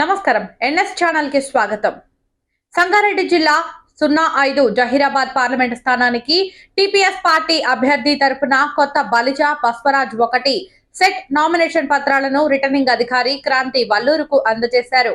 నమస్కారం. ఎన్ఎస్ ఛానల్కి స్వాగతం. సంగారెడ్డి జిల్లా సున్నా ఐదు జహీరాబాద్ పార్లమెంట్ స్థానానికి టిపిఎస్ పార్టీ అభ్యర్థి తరపున కొత్త బలిజ బస్వరాజ్ ఒకటి సెట్ నామినేషన్ పత్రాలను రిటర్నింగ్ అధికారి క్రాంతి వల్లూరుకు అందజేశారు.